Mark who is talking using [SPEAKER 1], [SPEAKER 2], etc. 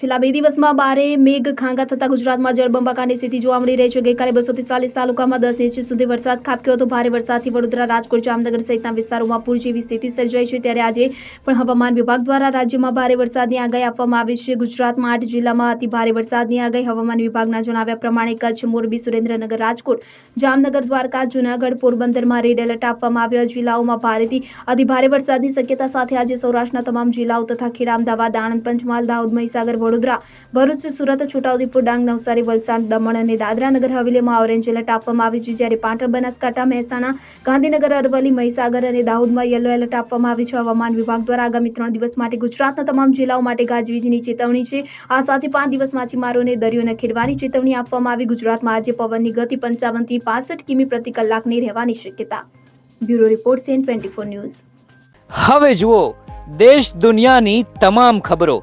[SPEAKER 1] છેલ્લા બે દિવસમાં બારે મેઘ ખાંગા થતા ગુજરાતમાં જળબંબાકારની સ્થિતિ જોવા મળી રહી છે. ગઈકાલે બસો પિસ્તાલીસ તાલુકામાં દસ ઇંચ સુધી વરસાદ ખાબક્યો હતો. ભારે વરસાદથી વડોદરા, રાજકોટ, જામનગર સહિતના વિસ્તારોમાં પૂર જેવી સ્થિતિ સર્જાઈ છે. ત્યારે આજે પણ હવામાન વિભાગ દ્વારા રાજ્યમાં ભારે વરસાદની આગાહી આપવામાં આવી છે. ગુજરાતમાં આઠ જિલ્લામાં અતિ ભારે વરસાદની આગાહી હવામાન વિભાગના જણાવ્યા પ્રમાણે કચ્છ, મોરબી, સુરેન્દ્રનગર, રાજકોટ, જામનગર, દ્વારકા, જૂનાગઢ, પોરબંદરમાં રેડ એલર્ટ આપવામાં આવ્યા. જિલ્લાઓમાં ભારેથી અતિ ભારે વરસાદની શક્યતા સાથે આજે સૌરાષ્ટ્રના તમામ જિલ્લાઓ તથા ખેડા, અમદાવાદ, આણંદ, પંચમહાલ, દાહોદ, મહીસાગર વડોદરા. ભરૂચ, સુરત, છોટાઉદેપુર, ડાંગ, નવસારી, વલસાડ, દમણ અને દાદરા નગર હવેલીમાં ઓરેન્જ એલર્ટ આપવામાં આવ્યું છે. જ્યારે પાટણ, બનાસકાંઠા, મહેસાણા, ગાંધીનગર, અરવલ્લી, મહીસાગર અને દાહોદમાં યલો એલર્ટ આપવામાં આવ્યું છે. હવામાન વિભાગ દ્વારા આગામી ત્રણ દિવસ માટે ગુજરાતના તમામ જિલ્લાઓ માટે ગાજવીજની ચેતવણી છે. આ સાથે પાંચ દિવસ માછીમારોને દરિયોને ખેડવાની ચેતવણી આપવામાં આવી. ગુજરાતમાં આજે પવનની ગતિ પંચાવનથી પાસઠ કિમી પ્રતિ કલાકની રહેવાની શક્યતા. Bureau report CN twenty four news.
[SPEAKER 2] હવે જુઓ દેશ દુનિયાની તમામ ખબરો.